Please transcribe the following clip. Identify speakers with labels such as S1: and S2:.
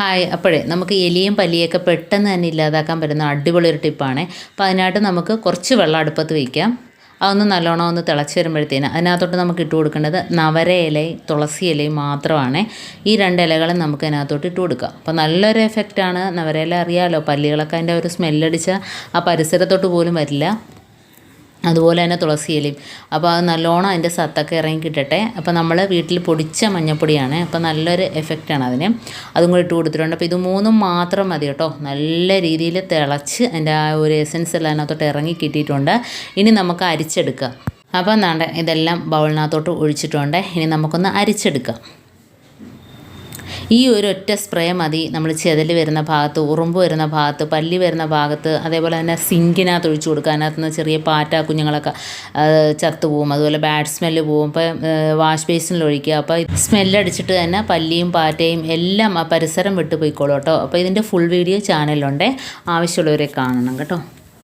S1: Hi അപ്പോഴേ നമുക്ക് എലിയും പല്ലിയൊക്കെ പെട്ടെന്ന് തന്നെ ഇല്ലാതാക്കാൻ പറ്റുന്ന അടിപൊളി ഒരു ടിപ്പാണ്. അപ്പോൾ അതിനായിട്ട് നമുക്ക് കുറച്ച് വെള്ളം അടുപ്പത്ത് വയ്ക്കാം അതൊന്ന് നല്ലോണം ഒന്ന് തിളച്ച് വരുമ്പോഴത്തേന് അതിനകത്തോട്ട് നമുക്ക് ഇട്ട് കൊടുക്കേണ്ടത് നവര ഇലയും തുളസി ഇലയും മാത്രമാണ്. ഈ രണ്ട് ഇലകളും നമുക്ക് അതിനകത്തോട്ട് ഇട്ട് കൊടുക്കാം. അപ്പോൾ നല്ലൊരു എഫക്റ്റാണ് നവര ഇല അറിയാമല്ലോ പല്ലികളൊക്കെ അതിന്റെ ഒരു സ്മെല്ലടിച്ച ആ പരിസരത്തോട്ട് പോലും വരില്ല. അതുപോലെ തന്നെ തുളസി ഇലയും. അപ്പോൾ അത് നല്ലോണം അതിന്റെ സത്തൊക്കെ ഇറങ്ങി കിട്ടട്ടെ. അപ്പോൾ നമ്മൾ വീട്ടിൽ പൊടിച്ച മഞ്ഞപ്പൊടിയാണ്. അപ്പോൾ നല്ലൊരു എഫക്റ്റാണ് അതിന്. അതും കൂടി ഇട്ട് കൊടുത്തിട്ടുണ്ട്. അപ്പോൾ ഇത് മൂന്നും മാത്രം മതി കേട്ടോ. നല്ല രീതിയിൽ തിളച്ച് അതിന്റെ ആ ഒരു എസൻസ് എല്ലാം അതിനകത്തോട്ട് ഇറങ്ങി കിട്ടിയിട്ടുണ്ട്. ഇനി നമുക്ക് അരിച്ചെടുക്കാം. അപ്പോൾ എന്താണ്ട് ഇതെല്ലാം ബൗളിനകത്തോട്ട് ഒഴിച്ചിട്ടുണ്ട്. ഇനി നമുക്കൊന്ന് അരിച്ചെടുക്കാം. ഈ ഒരു ഒറ്റ സ്പ്രേ മതി. നമ്മൾ ചെതൽ വരുന്ന ഭാഗത്ത് ഉറുമ്പ് വരുന്ന ഭാഗത്ത് പല്ലി വരുന്ന ഭാഗത്ത് അതേപോലെ തന്നെ സിങ്കിനകത്ത് ഒഴിച്ചു കൊടുക്കുക. അതിനകത്ത് നിന്ന് ചെറിയ പാറ്റ കുഞ്ഞുങ്ങളൊക്കെ ചത്തുപോകും അതുപോലെ ബാഡ് സ്മെല്ല് പോകും. ഇപ്പം വാഷ് ബേസിനിൽ ഒഴിക്കുക. അപ്പോൾ സ്മെല്ലടിച്ചിട്ട് തന്നെ പല്ലിയും പാറ്റയും എല്ലാം ആ പരിസരം വിട്ടു പോയിക്കോളൂ കേട്ടോ. അപ്പോൾ ഇതിന്റെ ഫുൾ വീഡിയോ ചാനലുണ്ടേ ആവശ്യമുള്ളവരെ കാണണം കേട്ടോ.